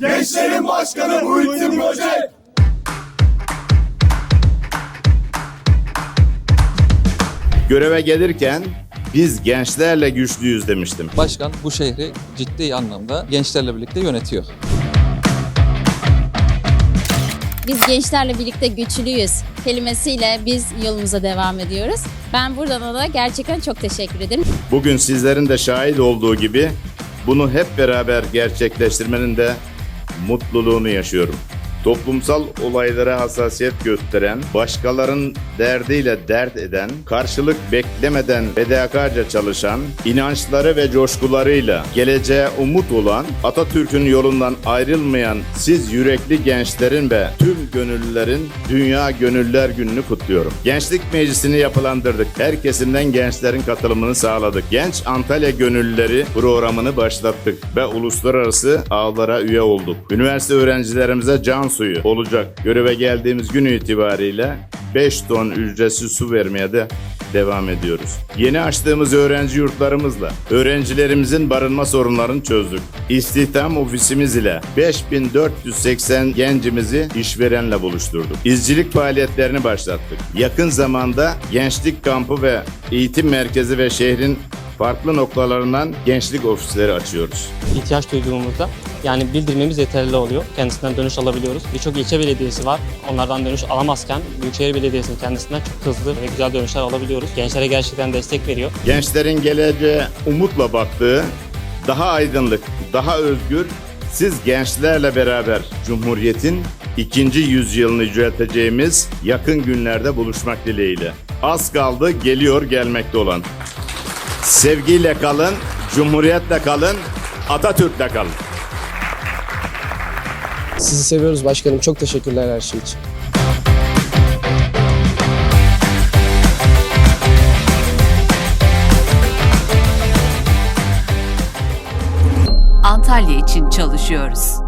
Gençlerin Başkanı Muhittin Böcek. Göreve gelirken biz gençlerle güçlüyüz demiştim. Başkan bu şehri ciddi anlamda gençlerle birlikte yönetiyor. Biz gençlerle birlikte güçlüyüz kelimesiyle biz yolumuza devam ediyoruz. Ben buradan ona gerçekten çok teşekkür ederim. Bugün sizlerin de şahit olduğu gibi bunu hep beraber gerçekleştirmenin de mutluluğunu yaşıyorum. Toplumsal olaylara hassasiyet gösteren, başkalarının derdiyle dert eden, karşılık beklemeden fedakarca çalışan, inançları ve coşkularıyla geleceğe umut olan, Atatürk'ün yolundan ayrılmayan siz yürekli gençlerin ve tüm gönüllülerin Dünya Gönüller Günü'nü kutluyorum. Gençlik Meclisi'ni yapılandırdık. Her kesimden gençlerin katılımını sağladık. Genç Antalya Gönüllüleri programını başlattık ve uluslararası ağlara üye olduk. Üniversite öğrencilerimize can suyu olacak. Göreve geldiğimiz gün itibariyle 5 ton ücretsiz su vermeye de devam ediyoruz. Yeni açtığımız öğrenci yurtlarımızla öğrencilerimizin barınma sorunlarını çözdük. İstihdam ofisimiz ile 5480 gencimizi işverenle buluşturduk. İzcilik faaliyetlerini başlattık. Yakın zamanda gençlik kampı ve eğitim merkezi ve şehrin farklı noktalarından gençlik ofisleri açıyoruz. ihtiyaç duyduğumuzda yani bildirmemiz yeterli oluyor. Kendisinden dönüş alabiliyoruz. Birçok ilçe belediyesi var. Onlardan dönüş alamazken Büyükşehir Belediyesi'nin kendisinden çok hızlı ve güzel dönüşler alabiliyoruz. Gençlere gerçekten destek veriyor. Gençlerin geleceğe umutla baktığı, daha aydınlık, daha özgür, siz gençlerle beraber Cumhuriyet'in ikinci yüzyılını yücelteceğimiz yakın günlerde buluşmak dileğiyle. Az kaldı geliyor gelmekte olan. Sevgiyle kalın, Cumhuriyet'le kalın, Atatürk'le kalın. Sizi seviyoruz başkanım. Çok teşekkürler her şey için. Antalya için çalışıyoruz.